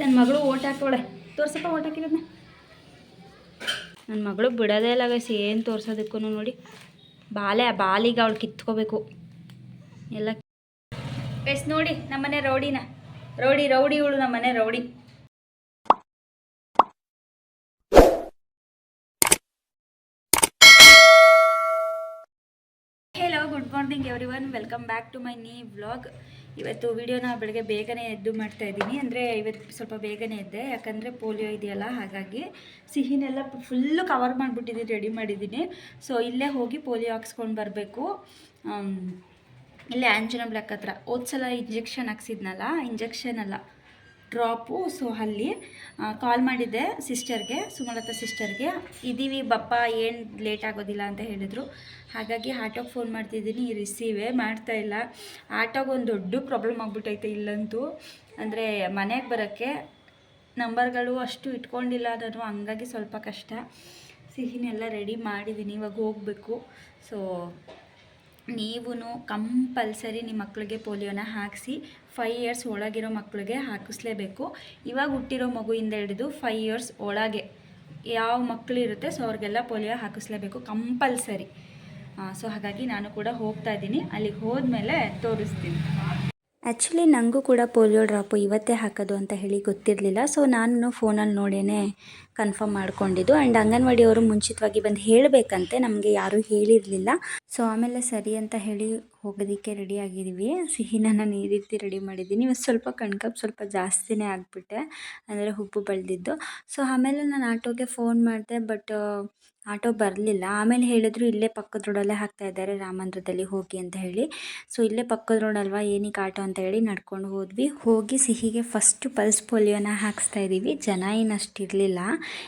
ನನ್ನ ಮಗಳು vote ಹಾಕೋಳೆ ತೋರ್ಸಪ್ಪ vote ಹಾಕಿರೋದನ್ನ ನನ್ನ ಮಗಳು ಬಿಡೋದೇ ಇಲ್ಲ ಗೈಸ್ ಏನು ತೋರ್ಸೋದಕ್ಕೂ ನೋಡಿ. ಬಾಲೆ ಆ ಬಾಲಿಗೆ ಅವಳು ಕಿತ್ಕೋಬೇಕು. ಎಲ್ಲ ಗೈಸ್ ನೋಡಿ, ನಮ್ಮನೆ ರೌಡಿನ. ರೌಡಿ ರೌಡಿ ಇವಳು ನಮ್ಮನೆ rowdy. Hello good morning everyone welcome back to my new vlog ಇವತ್ತು ವಿಡಿಯೋನ ಬೆಳಗ್ಗೆ ಬೇಗನೆ ಎದ್ದು ಮಾಡ್ತಾ ಇದ್ದೀನಿ. ಅಂದರೆ ಇವತ್ತು ಸ್ವಲ್ಪ ಬೇಗನೆ ಎದ್ದೆ. ಯಾಕಂದರೆ ಪೋಲಿಯೋ ಇದೆಯಲ್ಲ, ಹಾಗಾಗಿ ಸಿಹಿನೆಲ್ಲ ಫುಲ್ಲು ಕವರ್ ಮಾಡಿಬಿಟ್ಟಿದ್ದೀನಿ ರೆಡಿ ಮಾಡಿದ್ದೀನಿ. ಸೊ ಇಲ್ಲೇ ಹೋಗಿ ಪೋಲಿಯೋ ಹಾಕ್ಸ್ಕೊಂಡು ಬರಬೇಕು. ಇಲ್ಲೇ ಆಂಜನ ಬ್ಲಾಕ್ ಹತ್ರ ಹೋದ ಸಲ ಇಂಜೆಕ್ಷನ್ ಹಾಕ್ಸಿದ್ನಲ್ಲ ಇಂಜೆಕ್ಷನ್ ಅಲ್ಲ. ಡ್ರಾಪು. ಸೊ ಅಲ್ಲಿ ಕಾಲ್ ಮಾಡಿದ್ದೆ ಸಿಸ್ಟರ್ಗೆ ಸುಮಲತಾ ಸಿಸ್ಟರ್ಗೆ ಇದ್ದೀವಿ ಬಪ್ಪ, ಏನು ಲೇಟ್ ಆಗೋದಿಲ್ಲ ಅಂತ ಹೇಳಿದರು. ಹಾಗಾಗಿ ಆಟೋಗೆ ಫೋನ್ ಮಾಡ್ತಿದ್ದೀನಿ ರಿಸೀವೇ ಮಾಡ್ತಾ ಇಲ್ಲ. ಆಟೋಗೆ ಒಂದು ದೊಡ್ಡ ಪ್ರಾಬ್ಲಮ್ ಆಗಿಬಿಟ್ಟೈತೆ ಇಲ್ಲಂತೂ. ಅಂದರೆ ಮನೆಗೆ ಬರೋಕ್ಕೆ ನಂಬರ್ಗಳು ಅಷ್ಟು ಇಟ್ಕೊಂಡಿಲ್ಲ ನಾನು, ಹಂಗಾಗಿ ಸ್ವಲ್ಪ ಕಷ್ಟ. ಸಿಹಿನೆಲ್ಲ ರೆಡಿ ಮಾಡಿದ್ದೀನಿ ಇವಾಗ ಹೋಗಬೇಕು. ಸೊ ನೀವು ಕಂಪಲ್ಸರಿ ನಿಮ್ಮ ಮಕ್ಕಳಿಗೆ ಪೋಲಿಯೋನ ಹಾಕಿಸಿ ಫೈವ್ ಇಯರ್ಸ್ ಒಳಗಿರೋ ಮಕ್ಕಳಿಗೆ ಹಾಕಿಸ್ಲೇಬೇಕು. ಇವಾಗ ಹುಟ್ಟಿರೋ ಮಗುವಿಂದ ಹಿಡಿದು ಫೈವ್ ಇಯರ್ಸ್ ಒಳಗೆ ಯಾವ ಮಕ್ಕಳು ಇರುತ್ತೆ ಸೊ ಅವ್ರಿಗೆಲ್ಲ ಪೋಲಿಯೋ ಹಾಕಿಸ್ಲೇಬೇಕು ಕಂಪಲ್ಸರಿ. ಸೊ ಹಾಗಾಗಿ ನಾನು ಕೂಡ ಹೋಗ್ತಾ ಇದ್ದೀನಿ. ಅಲ್ಲಿಗೆ ಹೋದ್ಮೇಲೆ ತೋರಿಸ್ತೀನಿ. ಆ್ಯಕ್ಚುಲಿ ನನಗೂ ಕೂಡ ಪೋಲಿಯೋ ಡ್ರಾಪು ಇವತ್ತೇ ಹಾಕೋದು ಅಂತ ಹೇಳಿ ಗೊತ್ತಿರಲಿಲ್ಲ. ಸೊ ನಾನು ಫೋನಲ್ಲಿ ನೋಡೇ ಕನ್ಫರ್ಮ್ ಮಾಡ್ಕೊಂಡಿದ್ದು. ಆ್ಯಂಡ್ ಅಂಗನವಾಡಿಯವರು ಮುಂಚಿತವಾಗಿ ಬಂದು ಹೇಳಬೇಕಂತೆ. ನಮಗೆ ಯಾರೂ ಹೇಳಿರಲಿಲ್ಲ. ಸೊ ಆಮೇಲೆ ಸರಿ ಅಂತ ಹೇಳಿ ಹೋಗೋದಕ್ಕೆ ರೆಡಿ ಆಗಿದ್ದೀವಿ. ಸಿಹಿನ ನಾನು ಈ ರೀತಿ ರೆಡಿ ಮಾಡಿದ್ದೀನಿ. ಇವತ್ತು ಸ್ವಲ್ಪ ಕಣ್ಕಪ್ ಸ್ವಲ್ಪ ಜಾಸ್ತಿನೇ ಆಗಿಬಿಟ್ಟೆ. ಅಂದರೆ ಹುಬ್ಬು ಬೆಳೆದಿದ್ದು. ಸೊ ಆಮೇಲೆ ನಾನು ಆಟೋಗೆ ಫೋನ್ ಮಾಡಿದೆ ಬಟ್ ಆಟೋ ಬರಲಿಲ್ಲ. ಆಮೇಲೆ ಹೇಳಿದ್ರು, ಇಲ್ಲೇ ಪಕ್ಕದ ರೋಡಲ್ಲೇ ಹಾಕ್ತಾ ಇದ್ದಾರೆ, ರಾಮಂದ್ರದಲ್ಲಿ ಹೋಗಿ ಅಂತ ಹೇಳಿ. ಸೊ, ಇಲ್ಲೇ ಪಕ್ಕದ ರೋಡ್ ಅಲ್ವಾ ಏನಕ್ಕೆ ಆಟೋ ಅಂತ ಹೇಳಿ ನಡ್ಕೊಂಡು ಹೋದ್ವಿ. ಹೋಗಿ ಸಿಹಿಗೆ ಫಸ್ಟು ಪಲ್ಸ್ ಪೋಲಿಯೋನ ಹಾಕಿಸ್ತಾ ಇದ್ದೀವಿ ಜನ ಏನು ಅಷ್ಟು ಇರಲಿಲ್ಲ.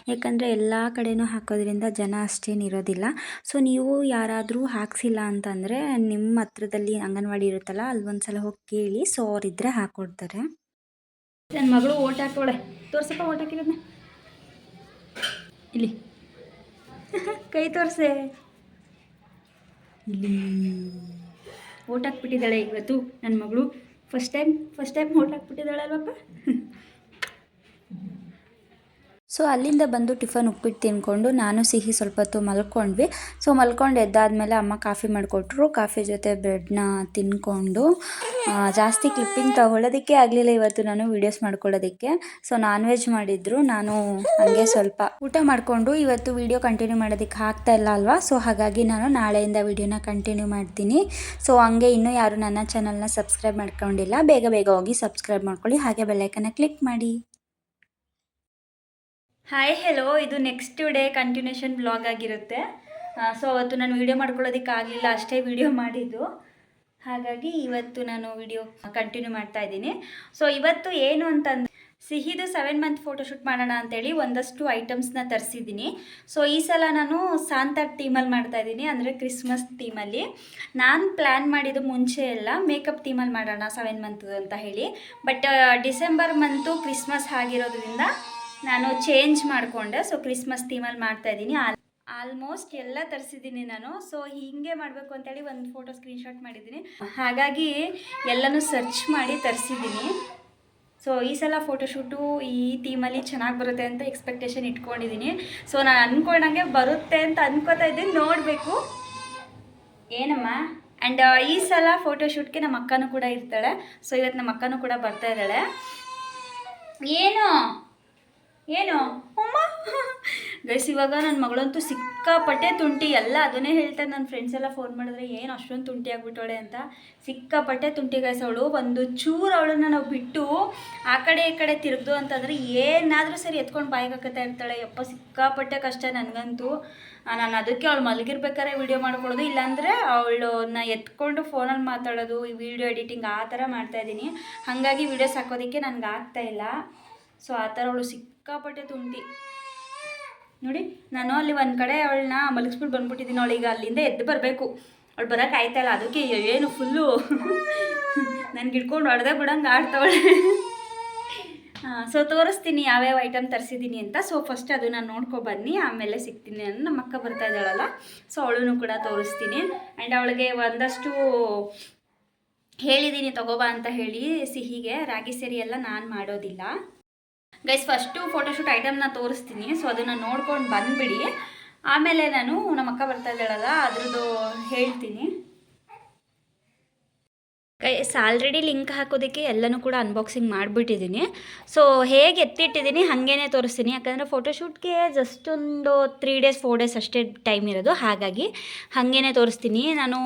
ಯಾಕಂದರೆ ಎಲ್ಲ ಕಡೆನೂ ಹಾಕೋದ್ರಿಂದ ಜನ ಅಷ್ಟೇನು ಇರೋದಿಲ್ಲ. ಸೊ, ನೀವು ಯಾರಾದರೂ ಹಾಕ್ಸಿಲ್ಲ ಅಂತಂದರೆ ನಿಮ್ಮ ಹತ್ರದಲ್ಲಿ ಅಂಗನವಾಡಿ ಇರುತ್ತಲ್ಲ ಅಲ್ಲಿ ಒಂದು ಸಲ ಹೋಗಿ ಕೇಳಿ, ಸೊ ಅವರಿದ್ದರೆ ಹಾಕ್ಕೊಡ್ತಾರೆ ನನ್ನ ಮಗಳು ಓಟ್ ಹಾಕೋಳೆ ತೋರ್ಸಪ್ಪ ಓಟ್ ಹಾಕಿರೋದನ್ನ ಇಲ್ಲಿ. ಕೈ ತೋರಿಸೆ. ಇಲ್ಲಿ ಓಟ್ ಹಾಕ್ಬಿಟ್ಟಿದ್ದಾಳೆ ಇವತ್ತು ನನ್ನ ಮಗಳು. First time first time vote ಹಾಕ್ಬಿಟ್ಟಿದ್ದಾಳೆ ಅಲ್ವಪ್ಪ? ಸೊ ಅಲ್ಲಿಂದ ಬಂದು ಟಿಫನ್ ಉಪ್ಪಿಟ್ಟು ತಿನ್ಕೊಂಡು ನಾನು ಸಿಹಿ ಸ್ವಲ್ಪ ಹೊತ್ತು ಮಲ್ಕೊಂಡ್ವಿ. ಸೊ ಮಲ್ಕೊಂಡು ಎದ್ದಾದಮೇಲೆ ಅಮ್ಮ ಕಾಫಿ ಮಾಡಿಕೊಟ್ರು. ಕಾಫಿ ಜೊತೆ ಬ್ರೆಡ್ನ ತಿನ್ಕೊಂಡು ಜಾಸ್ತಿ ಕ್ಲಿಪ್ಪಿಂಗ್ ತಗೊಳ್ಳೋದಕ್ಕೆ ಆಗಲಿಲ್ಲ ಇವತ್ತು ನಾನು, ವೀಡಿಯೋಸ್ ಮಾಡ್ಕೊಳ್ಳೋದಕ್ಕೆ. ಸೊ ನಾನ್ ವೆಜ್ ಮಾಡಿದ್ರು. ನಾನು ಹಂಗೆ ಸ್ವಲ್ಪ ಊಟ ಮಾಡಿಕೊಂಡು ಇವತ್ತು ವಿಡಿಯೋ ಕಂಟಿನ್ಯೂ ಮಾಡೋದಕ್ಕೆ ಆಗ್ತಾ ಇಲ್ಲ ಅಲ್ವಾ? ಸೊ ಹಾಗಾಗಿ ನಾನು ನಾಳೆಯಿಂದ ವಿಡಿಯೋನ ಕಂಟಿನ್ಯೂ ಮಾಡ್ತೀನಿ. ಸೊ ಹಂಗೆ ಇನ್ನೂ ಯಾರು ನನ್ನ ಚಾನಲ್ನ ಸಬ್ಸ್ಕ್ರೈಬ್ ಮಾಡ್ಕೊಂಡಿಲ್ಲ, ಬೇಗ ಬೇಗ ಹೋಗಿ ಸಬ್ಸ್ಕ್ರೈಬ್ ಮಾಡ್ಕೊಳ್ಳಿ. ಹಾಗೆ ಬೆಲ್ಲೈಕನ್ನ ಕ್ಲಿಕ್ ಮಾಡಿ. ಹಾಯ್ ಹೆಲೋ ಇದು ನೆಕ್ಸ್ಟ್ ಡೇ ಕಂಟಿನ್ಯೂಷನ್ ಬ್ಲಾಗ್ ಆಗಿರುತ್ತೆ. ಸೊ ಅವತ್ತು ನಾನು ವೀಡಿಯೋ ಮಾಡ್ಕೊಳ್ಳೋದಕ್ಕೆ ಆಗಲಿಲ್ಲ, ಅಷ್ಟೇ ವೀಡಿಯೋ ಮಾಡಿದ್ದು. ಹಾಗಾಗಿ ಇವತ್ತು ನಾನು ವಿಡಿಯೋ ಕಂಟಿನ್ಯೂ ಮಾಡ್ತಾ ಇದ್ದೀನಿ. ಸೊ ಇವತ್ತು ಏನು ಅಂತಂದು ಸಿಹಿದು ಸೆವೆನ್ ಮಂತ್ ಫೋಟೋಶೂಟ್ ಮಾಡೋಣ ಅಂತೇಳಿ ಒಂದಷ್ಟು ಐಟಮ್ಸ್ನ ತರಿಸಿದ್ದೀನಿ. ಸೊ ಈ ಸಲ ನಾನು ಸಾಂತಾರ್ ಥೀಮಲ್ಲಿ ಮಾಡ್ತಾ ಇದ್ದೀನಿ, ಅಂದರೆ ಕ್ರಿಸ್ಮಸ್ ಥೀಮಲ್ಲಿ ನಾನು ಪ್ಲ್ಯಾನ್ ಮಾಡಿದ್ದು ಮುಂಚೆ ಎಲ್ಲ ಮೇಕಪ್ ಥೀಮಲ್ಲಿ ಮಾಡೋಣ ಸೆವೆನ್ ಮಂತ್ ಅಂತ ಹೇಳಿ. ಬಟ್ ಡಿಸೆಂಬರ್ ಮಂತು ಕ್ರಿಸ್ಮಸ್ ಆಗಿರೋದ್ರಿಂದ ನಾನು ಚೇಂಜ್ ಮಾಡಿಕೊಂಡೆ. ಸೊ ಕ್ರಿಸ್ಮಸ್ ಥೀಮಲ್ಲಿ ಮಾಡ್ತಾ ಇದ್ದೀನಿ. ಆಲ್ಮೋಸ್ಟ್ ಎಲ್ಲ ತರಿಸಿದ್ದೀನಿ ನಾನು. ಸೊ ಹೀಗೆ ಮಾಡಬೇಕು ಅಂತೇಳಿ ಒಂದು ಫೋಟೋ ಸ್ಕ್ರೀನ್ಶಾಟ್ ಮಾಡಿದ್ದೀನಿ. ಹಾಗಾಗಿ ಎಲ್ಲನೂ ಸರ್ಚ್ ಮಾಡಿ ತರಿಸಿದ್ದೀನಿ. ಸೊ ಈ ಸಲ ಫೋಟೋಶೂಟು ಈ ಥೀಮಲ್ಲಿ ಚೆನ್ನಾಗಿ ಬರುತ್ತೆ ಅಂತ ಎಕ್ಸ್ಪೆಕ್ಟೇಷನ್ ಇಟ್ಕೊಂಡಿದ್ದೀನಿ. ಸೊ ನಾನು ಅಂದ್ಕೊಂಡಂಗೆ ಬರುತ್ತೆ ಅಂತ ಅನ್ಕೋತಾ ಇದ್ದೀನಿ. ನೋಡಬೇಕು. ಏನಮ್ಮ? ಆ್ಯಂಡ್ ಈ ಸಲ ಫೋಟೋಶೂಟ್ಗೆ ನಮ್ಮ ಅಕ್ಕನೂ ಕೂಡ ಇರ್ತಾಳೆ. ಸೊ ಇವತ್ತು ನಮ್ಮ ಅಕ್ಕನೂ ಕೂಡ ಬರ್ತಾ ಇದ್ದಾಳೆ. ಏನು? ಏನು? ಅಮ್ಮ? ಗೈಸ್ ಇವಾಗ ನನ್ನ ಮಗಳಂತೂ ಸಿಕ್ಕಾಪಟ್ಟೆ ತುಂಟಿ. ಎಲ್ಲ ಅದನ್ನೇ ಹೇಳ್ತಾರೆ ನನ್ನ ಫ್ರೆಂಡ್ಸ್ ಎಲ್ಲ ಫೋನ್ ಮಾಡಿದ್ರೆ, ಏನು ಅಷ್ಟೊಂದು ತುಂಟಿ ಆಗ್ಬಿಟ್ಟವಳೆ ಅಂತ? ಸಿಕ್ಕಾಪಟ್ಟೆ ತುಂಟಿ ಗೈಸ್ ಅವಳು. ಒಂದು ಚೂರು ಅವಳನ್ನ ನಾವು ಬಿಟ್ಟು ಆ ಕಡೆ ಈ ಕಡೆ ತಿರುಗ್ದು ಅಂತಂದರೆ ಏನಾದರೂ ಸರಿ ಎತ್ಕೊಂಡು ಬಾಯಿಗೆ ಹಾಕತ್ತಾ ಇರ್ತಾಳೆ. ಯಪ್ಪ, ಸಿಕ್ಕಾಪಟ್ಟೆ ಕಷ್ಟ ನನಗಂತೂ. ನಾನು ಅದಕ್ಕೆ ಅವಳು ಮಲಗಿರ್ಬೇಕಾದ್ರೆ ವಿಡಿಯೋ ಮಾಡ್ಕೊಳ್ಳೋದು. ಇಲ್ಲಾಂದರೆ ಅವಳನ್ನ ಎತ್ಕೊಂಡು ಫೋನಲ್ಲಿ ಮಾತಾಡೋದು, ಈ ವಿಡಿಯೋ ಎಡಿಟಿಂಗ್ ಆ ಥರ ಮಾಡ್ತಾಯಿದ್ದೀನಿ ಹಾಗಾಗಿ ವಿಡಿಯೋಸ್ ಹಾಕೋದಕ್ಕೆ ನನಗೆ ಇಲ್ಲ. ಸೊ ಆ ಥರ ಅವಳು ಸಿಕ್ಕಾಪಟ್ಟೆ ತುಂಡಿ ನೋಡಿ, ನಾನು ಅಲ್ಲಿ ಒಂದು ಕಡೆ ಅವಳನ್ನ ಮಲಗಿಸ್ಬಿಟ್ಟು ಬಂದ್ಬಿಟ್ಟಿದ್ದೀನಿ ಅವಳೀಗ ಅಲ್ಲಿಂದ ಎದ್ದು ಬರಬೇಕು. ಅವಳು ಬರೋಕೆ ಆಯ್ತಾ ಇಲ್ಲ. ಅದಕ್ಕೆ ಏನು ಫುಲ್ಲು ನನ್ಗೆ ಹಿಡ್ಕೊಂಡು ಹೊಡೆದೇ ಬಿಡಂಗೆ ಆಡ್ತಾವಳೆ. ಸೊ ತೋರಿಸ್ತೀನಿ ಯಾವ್ಯಾವ ಐಟಮ್ ತರಿಸಿದ್ದೀನಿ ಅಂತ. ಸೊ ಫಸ್ಟ್ ಅದು ನಾನು ನೋಡ್ಕೊ ಬನ್ನಿ. ಆಮೇಲೆ ಸಿಗ್ತೀನಿ ಅಂತ ನಮ್ಮ ಅಕ್ಕ ಬರ್ತಾ ಇದ್ದಾಳಲ್ಲ. ಸೊ ಅವಳೂ ಕೂಡ ತೋರಿಸ್ತೀನಿ. ಆ್ಯಂಡ್ ಅವಳಿಗೆ ಒಂದಷ್ಟು ಹೇಳಿದ್ದೀನಿ ತಗೋಬಾ ಅಂತ ಹೇಳಿ. ಸಿಹಿಗೆ, ರಾಗಿ ಸೇರಿ ಎಲ್ಲ ನಾನು ಮಾಡೋದಿಲ್ಲ. ಗೈಸ್ ಫಸ್ಟು ಫೋಟೋಶೂಟ್ ಐಟಮ್ನ ತೋರಿಸ್ತೀನಿ. ಸೊ ಅದನ್ನು ನೋಡ್ಕೊಂಡು ಬಂದುಬಿಡಿ. ಆಮೇಲೆ ನಾನು ನಮ್ಮ ಅಕ್ಕ ಬರ್ತಾ ಇದ್ದಾಳಲ್ಲ, ಅದ್ರದ್ದು ಹೇಳ್ತೀನಿ. ಗೈಸ್ ಆಲ್ರೆಡಿ ಲಿಂಕ್ ಹಾಕೋದಕ್ಕೆ ಎಲ್ಲನೂ ಕೂಡ ಅನ್ಬಾಕ್ಸಿಂಗ್ ಮಾಡಿಬಿಟ್ಟಿದ್ದೀನಿ ಸೊ ಹೇಗೆ ಎತ್ತಿಟ್ಟಿದ್ದೀನಿ ಹಾಗೇನೆ ತೋರಿಸ್ತೀನಿ. ಯಾಕಂದರೆ ಫೋಟೋಶೂಟ್ಗೆ ಜಸ್ಟ್ ಒಂದು ತ್ರೀ ಡೇಸ್ ಫೋರ್ ಡೇಸ್ ಅಷ್ಟೇ ಟೈಮ್ ಇರೋದು. ಹಾಗಾಗಿ ಹಾಗೇನೆ ತೋರಿಸ್ತೀನಿ. ನಾನು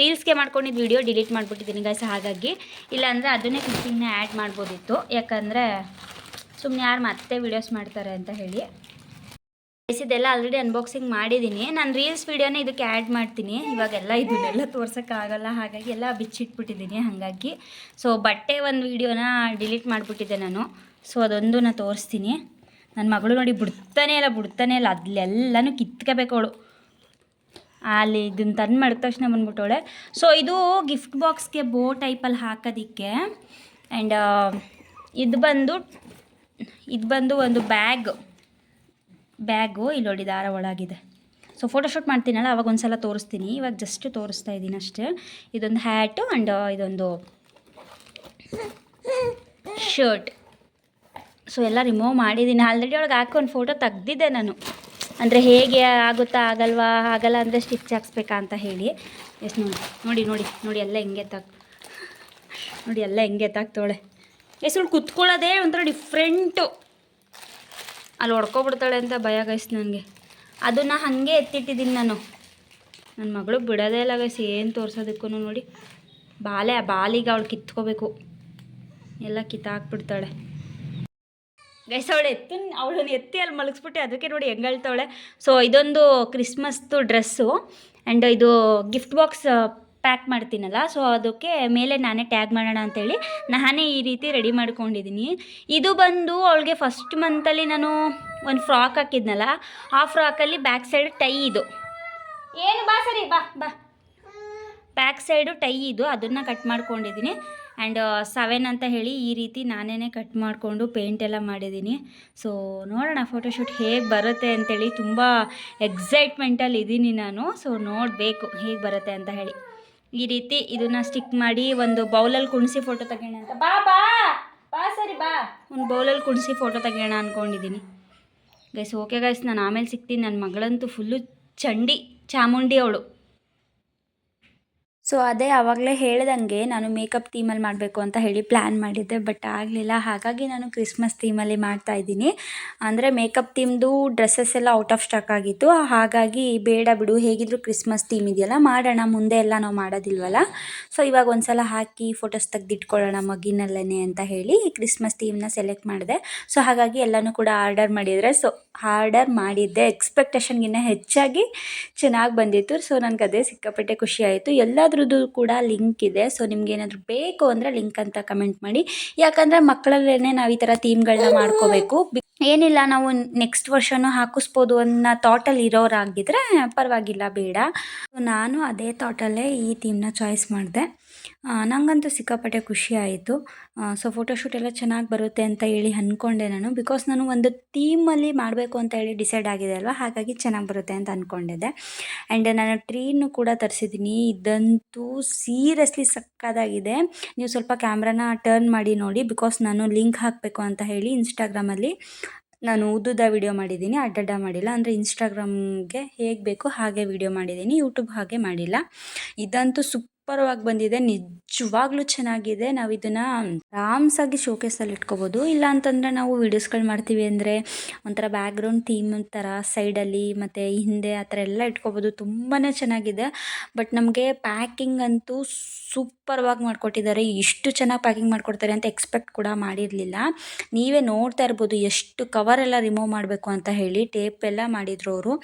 ರೀಲ್ಸ್ಗೆ ಮಾಡ್ಕೊಂಡಿದ್ದು ವಿಡಿಯೋ ಡಿಲೀಟ್ ಮಾಡಿಬಿಟ್ಟಿದ್ದೀನಿ ಗೈಸ್ ಹಾಗಾಗಿ. ಇಲ್ಲಾಂದರೆ ಅದನ್ನೇ ಕ್ಲಿಪ್ಪಿಂಗ್ನ ಆ್ಯಡ್ ಮಾಡ್ಬೋದಿತ್ತು. ಯಾಕಂದರೆ ಸುಮ್ಮನೆ ಯಾರು ಮತ್ತೆ ವೀಡಿಯೋಸ್ ಮಾಡ್ತಾರೆ ಅಂತ ಹೇಳಿ. ಇದೆಲ್ಲ ಆಲ್ರೆಡಿ ಅನ್ಬಾಕ್ಸಿಂಗ್ ಮಾಡಿದ್ದೀನಿ ನಾನು ರೀಲ್ಸ್ ವೀಡಿಯೋನ ಇದಕ್ಕೆ ಆ್ಯಡ್ ಮಾಡ್ತೀನಿ. ಇವಾಗೆಲ್ಲ ಇದನ್ನೆಲ್ಲ ತೋರ್ಸೋಕ್ಕಾಗಲ್ಲ. ಹಾಗಾಗಿ ಎಲ್ಲ ಬಿಚ್ಚಿಟ್ಬಿಟ್ಟಿದ್ದೀನಿ ಹಾಗಾಗಿ. ಸೊ ಬಟ್ಟೆ ಒಂದು ವೀಡಿಯೋನ ಡಿಲೀಟ್ ಮಾಡಿಬಿಟ್ಟಿದ್ದೆ ನಾನು. ಸೊ ಅದೊಂದು ನಾನು ತೋರಿಸ್ತೀನಿ. ನನ್ನ ಮಗಳು ನೋಡಿ ಬಿಡ್ತಾನೆ ಇಲ್ಲ ಬಿಡ್ತಾನೆ ಇಲ್ಲ. ಅಲ್ಲೆಲ್ಲನೂ ಕಿತ್ಕೋಬೇಕು ಅವಳು. ಅಲ್ಲಿ ಇದನ್ನ ತಂದು ಮಾಡಿದ ತಕ್ಷಣ ಬಂದ್ಬಿಟ್ಟವಳೆ ಸೊ ಇದು ಗಿಫ್ಟ್ ಬಾಕ್ಸ್ಗೆ ಬೋ ಟೈಪಲ್ಲಿ ಹಾಕೋದಿಕ್ಕೆ. ಆ್ಯಂಡ್ ಇದು ಬಂದು ಇದು ಬಂದು ಒಂದು ಬ್ಯಾಗ್. ಬ್ಯಾಗು ಇಲ್ಲಿ ನೋಡಿ ದಾರ ಒಳಗಿದೆ ಸೊ ಫೋಟೋಶೂಟ್ ಮಾಡ್ತೀನಲ್ಲ, ಅವಾಗ ಒಂದು ಸಲ ತೋರಿಸ್ತೀನಿ. ಇವಾಗ ಜಸ್ಟ್ ತೋರಿಸ್ತಾ ಇದ್ದೀನಿ ಅಷ್ಟೇ. ಇದೊಂದು ಹ್ಯಾಟು ಆ್ಯಂಡ್ ಇದೊಂದು ಶರ್ಟ್ ಸೊ ಎಲ್ಲ ರಿಮೂವ್ ಮಾಡಿದ್ದೀನಿ. ಆಲ್ರೆಡಿ ಒಳಗೆ ಹಾಕಿ ಒಂದು ಫೋಟೋ ತೆಗ್ದಿದ್ದೆ ನಾನು. ಅಂದರೆ ಹೇಗೆ ಆಗುತ್ತಾ, ಆಗಲ್ವಾ, ಆಗಲ್ಲ ಅಂದರೆ ಸ್ಟಿಚ್ ಹಾಕ್ಸ್ಬೇಕಾ ಅಂತ ಹೇಳಿ. ಎಸ್ ನೋಡಿ ನೋಡಿ ನೋಡಿ ನೋಡಿ, ಎಲ್ಲ ಹೆಂಗೆ ತಾಕ್ ನೋಡಿ, ಎಲ್ಲ ಹೆಂಗೆ ತಾಕ್ತವಳೆ ಎಸ್ ಕುತ್ಕೊಳ್ಳೋದೇ ಒಂಥರ ಡಿಫ್ರೆಂಟು ಅಲ್ಲಿ ಹೊಡ್ಕೊಬಿಡ್ತಾಳೆ ಅಂತ ಭಯ ಗೈಸ್ ನನಗೆ. ಅದನ್ನು ಹಾಗೆ ಎತ್ತಿಟ್ಟಿದ್ದೀನಿ ನಾನು. ನನ್ನ ಮಗಳು ಬಿಡೋದೇ ಇಲ್ಲ ಗೈಸ್ ಏನು ತೋರ್ಸೋದಕ್ಕೂ ನೋಡಿ. ಬಾಲೆ ಆ ಬಾಲಿಗೆ ಅವಳು ಕಿತ್ಕೋಬೇಕು. ಎಲ್ಲ ಕಿತ್ತಾಕ್ಬಿಡ್ತಾಳೆ. ಗೈಸ್ ಅವಳು ಎತ್ತಿ ಅವಳನ್ನ ಎತ್ತಿ ಅಲ್ಲಿ ಮಲಗಿಸ್ಬಿಟ್ಟು ಅದಕ್ಕೆ ನೋಡಿ ಹೆಂಗೆ ಹೇಳ್ತಾವಳೆ ಸೊ ಇದೊಂದು ಕ್ರಿಸ್ಮಸ್ದು ಡ್ರೆಸ್ಸು ಆ್ಯಂಡ್ ಇದು ಗಿಫ್ಟ್ ಬಾಕ್ಸ್ ಪ್ಯಾಕ್ ಮಾಡ್ತೀನಲ್ಲ ಸೊ ಅದಕ್ಕೆ ಮೇಲೆ ನಾನೇ ಟ್ಯಾಗ್ ಮಾಡೋಣ ಅಂತೇಳಿ ನಾನೇ ಈ ರೀತಿ ರೆಡಿ ಮಾಡ್ಕೊಂಡಿದ್ದೀನಿ. ಇದು ಬಂದು ಅವಳಿಗೆ ಫಸ್ಟ್ ಮಂತಲ್ಲಿ ನಾನು ಒಂದು ಫ್ರಾಕ್ ಹಾಕಿದ್ನಲ್ಲ, ಆ ಫ್ರಾಕಲ್ಲಿ ಬ್ಯಾಕ್ ಸೈಡ್ ಟೈ ಇದು. ಏನು ಬಾ ಸರಿ, ಬಾ ಬಾ. ಬ್ಯಾಕ್ ಸೈಡು ಟೈ ಇದು, ಅದನ್ನು ಕಟ್ ಮಾಡ್ಕೊಂಡಿದ್ದೀನಿ. ಆ್ಯಂಡ್ ಸೆವೆನ್ ಅಂತ ಹೇಳಿ ಈ ರೀತಿ ನಾನೇ ಕಟ್ ಮಾಡಿಕೊಂಡು ಪೇಂಟ್ ಎಲ್ಲ ಮಾಡಿದ್ದೀನಿ. ಸೊ ನೋಡೋಣ ಫೋಟೋಶೂಟ್ ಹೇಗೆ ಬರುತ್ತೆ ಅಂತೇಳಿ ತುಂಬ ಎಕ್ಸೈಟ್ಮೆಂಟಲ್ಲಿ ಇದ್ದೀನಿ ನಾನು. ಸೊ ನೋಡಬೇಕು ಹೇಗೆ ಬರುತ್ತೆ ಅಂತ ಹೇಳಿ. ಈ ರೀತಿ ಇದನ್ನ ಸ್ಟಿಕ್ ಮಾಡಿ ಒಂದು ಬೌಲಲ್ಲಿ ಕುಣಿಸಿ ಫೋಟೋ ತೆಗೋಣ ಅಂತ. ಬಾ ಬಾ ಬಾ ಸರಿ, ಬಾ. ಒಂದು ಬೌಲಲ್ಲಿ ಕುಣಿಸಿ ಫೋಟೋ ತೆಗೋಣ ಅಂದ್ಕೊಂಡಿದ್ದೀನಿ ಗೈಸ್ ಓಕೆ ಗೈಸ್ ನಾನು ಆಮೇಲೆ ಸಿಗ್ತೀನಿ. ನನ್ನ ಮಗಳಂತೂ ಫುಲ್ಲು ಚಂಡಿ ಚಾಮುಂಡಿ ಅವಳು ಸೊ ಅದೇ ಆವಾಗಲೇ ಹೇಳ್ದಂಗೆ ನಾನು ಮೇಕಪ್ ಥೀಮಲ್ಲಿ ಮಾಡಬೇಕು ಅಂತ ಹೇಳಿ ಪ್ಲ್ಯಾನ್ ಮಾಡಿದ್ದೆ. ಬಟ್ ಆಗಲಿಲ್ಲ. ಹಾಗಾಗಿ ನಾನು ಕ್ರಿಸ್ಮಸ್ ಥೀಮಲ್ಲಿ ಮಾಡ್ತಾ ಇದ್ದೀನಿ. ಅಂದರೆ ಮೇಕಪ್ ಥೀಮ್ದು ಡ್ರೆಸ್ಸಸ್ ಎಲ್ಲ ಔಟ್ ಆಫ್ ಸ್ಟಾಕ್ ಆಗಿತ್ತು. ಹಾಗಾಗಿ ಬೇಡ ಬಿಡು, ಹೇಗಿದ್ರು ಕ್ರಿಸ್ಮಸ್ ಥೀಮ್ ಇದೆಯಲ್ಲ, ಮಾಡೋಣ. ಮುಂದೆ ಎಲ್ಲ ನಾವು ಮಾಡೋದಿಲ್ವಲ್ಲ? ಸೊ ಇವಾಗ ಒಂದು ಸಲ ಹಾಕಿ ಫೋಟೋಸ್ ತೆಗೆದಿಟ್ಕೊಳ್ಳೋಣ ಮಗಿನಲ್ಲೇ ಅಂತ ಹೇಳಿ ಕ್ರಿಸ್ಮಸ್ ಥೀಮ್ನ ಸೆಲೆಕ್ಟ್ ಮಾಡಿದೆ. ಸೊ ಹಾಗಾಗಿ ಎಲ್ಲನೂ ಕೂಡ ಆರ್ಡರ್ ಮಾಡಿದರೆ ಸೊ ಆರ್ಡರ್ ಮಾಡಿದ್ದೆ. ಎಕ್ಸ್ಪೆಕ್ಟೇಷನ್ಗಿನ್ನ ಹೆಚ್ಚಾಗಿ ಚೆನ್ನಾಗಿ ಬಂದಿತ್ತು. ಸೊ ನನಗೆ ಅದೇ ಸಿಕ್ಕಾಪಟ್ಟೆ ಖುಷಿ ಆಯಿತು. ಎಲ್ಲದ್ರದ್ದು ಕೂಡ ಲಿಂಕ್ ಇದೆ. ಸೊ ನಿಮ್ಗೆ ಏನಾದರೂ ಬೇಕು ಅಂದರೆ ಲಿಂಕ್ ಅಂತ ಕಮೆಂಟ್ ಮಾಡಿ. ಯಾಕಂದರೆ ಮಕ್ಕಳಲ್ಲೇ ನಾವು ಈ ಥರ ಥೀಮ್ಗಳನ್ನ ಮಾಡ್ಕೋಬೇಕು. ಏನಿಲ್ಲ, ನಾವು ನೆಕ್ಸ್ಟ್ ವರ್ಷನೂ ಹಾಕಿಸ್ಬೋದು ಅನ್ನೋ ಥಾಟಲ್ಲಿ ಇರೋರಾಗಿದ್ದರೆ ಪರವಾಗಿಲ್ಲ, ಬೇಡ. ನಾನು ಅದೇ ಥಾಟಲ್ಲೇ ಈ ಥೀಮ್ನ ಚಾಯ್ಸ್ ಮಾಡಿದೆ. ನನಗಂತೂ ಸಿಕ್ಕಾಪಟ್ಟೆ ಖುಷಿ ಆಯಿತು. ಸೊ ಫೋಟೋಶೂಟ್ ಎಲ್ಲ ಚೆನ್ನಾಗಿ ಬರುತ್ತೆ ಅಂತ ಹೇಳಿ ಅಂದ್ಕೊಂಡೆ ನಾನು. ಬಿಕಾಸ್ ನಾನು ಒಂದು ಥೀಮಲ್ಲಿ ಮಾಡಬೇಕು ಅಂತ ಹೇಳಿ ಡಿಸೈಡ್ ಆಗಿದೆ ಅಲ್ವಾ? ಹಾಗಾಗಿ ಚೆನ್ನಾಗಿ ಬರುತ್ತೆ ಅಂತ ಅಂದ್ಕೊಂಡಿದ್ದೆ ಆ್ಯಂಡ್ ನಾನು ಟ್ರೀನು ಕೂಡ ತರಿಸಿದ್ದೀನಿ ಇದಂತೂ ಸೀರಿಯಸ್ಲಿ ಸಕ್ಕದಾಗಿದೆ. ನೀವು ಸ್ವಲ್ಪ ಕ್ಯಾಮ್ರಾನ ಟರ್ನ್ ಮಾಡಿ ನೋಡಿ. ಬಿಕಾಸ್ ನಾನು ಲಿಂಕ್ ಹಾಕಬೇಕು ಅಂತ ಹೇಳಿ ಇನ್ಸ್ಟಾಗ್ರಾಮಲ್ಲಿ ನಾನು ಉದ್ದುದ ವಿಡಿಯೋ ಮಾಡಿದ್ದೀನಿ ಅಡ್ಡಡ್ಡ ಮಾಡಿಲ್ಲ. ಅಂದರೆ ಇನ್ಸ್ಟಾಗ್ರಾಮ್ಗೆ ಹೇಗೆ ಬೇಕು ಹಾಗೆ ವಿಡಿಯೋ ಮಾಡಿದ್ದೀನಿ ಯೂಟ್ಯೂಬ್ ಹಾಗೆ ಮಾಡಿಲ್ಲ. ಇದಂತೂ ಸೂಪರ್ವಾಗಿ ಬಂದಿದೆ. ನಿಜವಾಗ್ಲೂ ಚೆನ್ನಾಗಿದೆ. ನಾವು ಇದನ್ನು ಆರಾಮ್ಸಾಗಿ ಶೋಕೇಸಲ್ಲಿ ಇಟ್ಕೋಬೋದು. ಇಲ್ಲ ಅಂತಂದರೆ ನಾವು ವೀಡಿಯೋಸ್ಗಳು ಮಾಡ್ತೀವಿ ಅಂದರೆ ಒಂಥರ ಬ್ಯಾಕ್ಗ್ರೌಂಡ್ ಥೀಮ್ ಥರ ಸೈಡಲ್ಲಿ ಮತ್ತು ಹಿಂದೆ ಆ ಥರ ಎಲ್ಲ ಇಟ್ಕೋಬೋದು. ತುಂಬಾ ಚೆನ್ನಾಗಿದೆ. ಬಟ್ ನಮಗೆ ಪ್ಯಾಕಿಂಗ್ ಅಂತೂ ಸೂಪರ್ವಾಗಿ ಮಾಡಿಕೊಟ್ಟಿದ್ದಾರೆ. ಇಷ್ಟು ಚೆನ್ನಾಗಿ ಪ್ಯಾಕಿಂಗ್ ಮಾಡ್ಕೊಡ್ತಾರೆ ಅಂತ ಎಕ್ಸ್ಪೆಕ್ಟ್ ಕೂಡ ಮಾಡಿರಲಿಲ್ಲ. ನೀವೇ ನೋಡ್ತಾ ಇರ್ಬೋದು ಎಷ್ಟು ಕವರ್ ಎಲ್ಲ ರಿಮೂವ್ ಮಾಡಬೇಕು ಅಂತ ಹೇಳಿ ಟೇಪ್ ಎಲ್ಲ ಮಾಡಿದ್ರು ಅವರು.